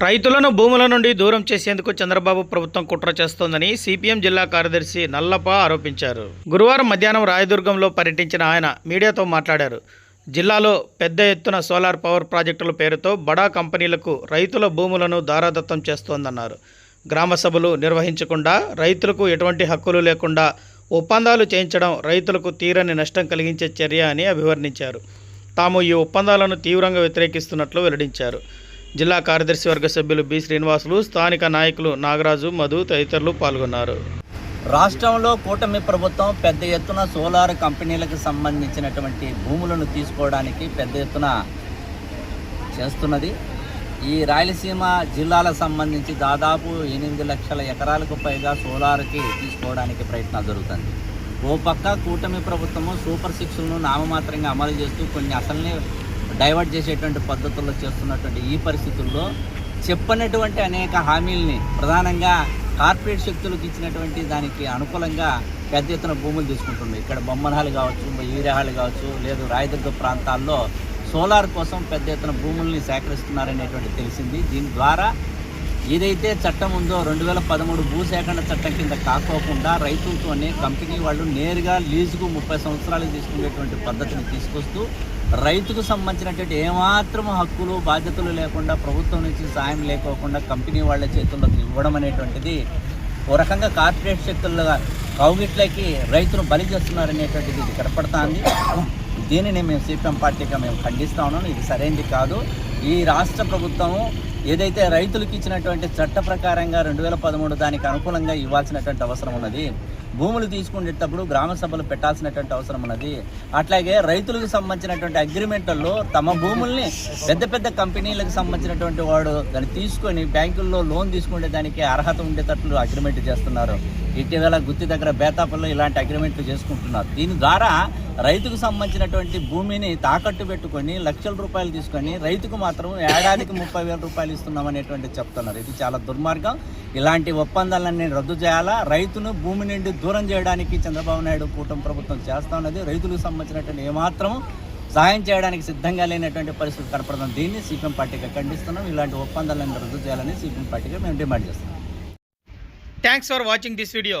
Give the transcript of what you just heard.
రైతులను భూముల నుండి దూరం చేసేందుకు చంద్రబాబు ప్రభుత్వం కుట్ర చేస్తోందని సిపిఎం జిల్లా కార్యదర్శి నల్లప్ప ఆరోపించారు. గురువారం మధ్యాహ్నం రాయదుర్గంలో పర్యటించిన ఆయన మీడియాతో మాట్లాడారు. జిల్లాలో పెద్ద ఎత్తున సోలార్ పవర్ ప్రాజెక్టుల పేరుతో బడా కంపెనీలకు రైతుల భూములను దారాదత్తం చేస్తోందన్నారు. గ్రామ సభలు నిర్వహించకుండా రైతులకు ఎటువంటి హక్కులు లేకుండా ఒప్పందాలు చేయించడం రైతులకు తీరని నష్టం కలిగించే చర్య అని అభివర్ణించారు. తాము ఈ ఒప్పందాలను తీవ్రంగా వ్యతిరేకిస్తున్నట్లు వెల్లడించారు. జిల్లా కార్యదర్శి వర్గ సభ్యులు బి. శ్రీనివాసులు స్థానిక నాయకులు నాగరాజు మధు తదితరులు పాల్గొన్నారు. రాష్ట్రంలో కూటమి ప్రభుత్వం పెద్ద ఎత్తున సోలార్ కంపెనీలకు సంబంధించినటువంటి భూములను తీసుకోవడానికి పెద్ద ఎత్తున చేస్తున్నది. ఈ రాయలసీమ జిల్లాలకు సంబంధించి దాదాపు ఎనిమిది లక్షల ఎకరాలకు పైగా సోలార్కి తీసుకోవడానికి ప్రయత్నం జరుగుతుంది ఓ పక్క కూటమి ప్రభుత్వము సూపర్ సిక్స్ను నామమాత్రంగా అమలు చేస్తూ కొన్ని అసలునే డైవర్ట్ చేసేటువంటి పద్ధతుల్లో చేస్తున్నటువంటి ఈ పరిస్థితుల్లో చెప్పనటువంటి అనేక హామీల్ని ప్రధానంగా కార్పొరేట్ శక్తులకు ఇచ్చినటువంటి దానికి అనుకూలంగా పెద్ద ఎత్తున భూములు తీసుకుంటుంది. ఇక్కడ బొమ్మనహాలు కావచ్చు ఈరేహాలు కావచ్చు లేదు రాయదుర్గ ప్రాంతాల్లో సోలార్ కోసం పెద్ద ఎత్తున భూముల్ని సేకరిస్తున్నారనేటువంటి తెలిసింది. దీని ద్వారా ఏదైతే చట్టం ఉందో రెండు వేల పదమూడు భూసేకరణ చట్టం కింద కాకోకుండా రైతులతోనే కంపెనీ వాళ్ళు నేరుగా లీజుకు ముప్పై సంవత్సరాలకు తీసుకునేటువంటి పద్ధతిని తీసుకొస్తూ రైతుకు సంబంధించినటువంటి ఏమాత్రం హక్కులు బాధ్యతలు లేకుండా ప్రభుత్వం నుంచి సాయం లేకోకుండా కంపెనీ వాళ్ళ చేతుల్లోకి ఇవ్వడం అనేటువంటిది ఓ రకంగా కార్పొరేట్ శక్తులుగా కౌగిట్లకి రైతును బలి చేస్తున్నారనేటువంటిది ఇది కనపడుతుంది. దీనిని మేము సిపిఎం పార్టీగా మేము ఖండిస్తా ఉన్నాం. ఇది సరైనది కాదు. ఈ రాష్ట్ర ప్రభుత్వము ఏదైతే రైతులకు ఇచ్చినటువంటి చట్ట ప్రకారంగా రెండు వేల పదమూడు దానికి అనుకూలంగా ఇవ్వాల్సినటువంటి అవసరం ఉన్నది భూములు తీసుకునేటప్పుడు గ్రామ సభలు పెట్టాల్సినటువంటి అవసరం ఉన్నది. అట్లాగే రైతులకు సంబంధించినటువంటి అగ్రిమెంట్లలో తమ భూముల్ని పెద్ద పెద్ద కంపెనీలకు సంబంధించినటువంటి వాడు దాన్ని తీసుకొని బ్యాంకుల్లో లోన్ తీసుకునే దానికి అర్హత ఉండేటట్లు అగ్రిమెంట్ చేస్తున్నారు. ఇటీవల గుత్తి దగ్గర బేతాపల్లో ఇలాంటి అగ్రిమెంట్లు చేసుకుంటున్నారు. దీని ద్వారా రైతుకు సంబంధించినటువంటి భూమిని తాకట్టు పెట్టుకొని లక్షల రూపాయలు తీసుకొని రైతుకు మాత్రం ఏడాదికి ముప్పై వేల రూపాయలు ఇస్తున్నామనేటువంటి చెప్తున్నారు. ఇది చాలా దుర్మార్గం. ఇలాంటి ఒప్పందాలన్నీ రద్దు చేయాలా? రైతును భూమి నుండి దూరం చేయడానికి చంద్రబాబు నాయుడు కూటమి ప్రభుత్వం చేస్తా ఉన్నది. రైతులకు సంబంధించినటువంటి ఏమాత్రం సహాయం చేయడానికి సిద్ధంగా లేనటువంటి పరిస్థితి కనపడడం దీన్ని సిపిఎం పార్టీగా ఖండిస్తున్నాం. ఇలాంటి ఒప్పందాలను రద్దు చేయాలని సిపిఎం పార్టీగా మేము డిమాండ్ చేస్తున్నాం. Thanks for watching this video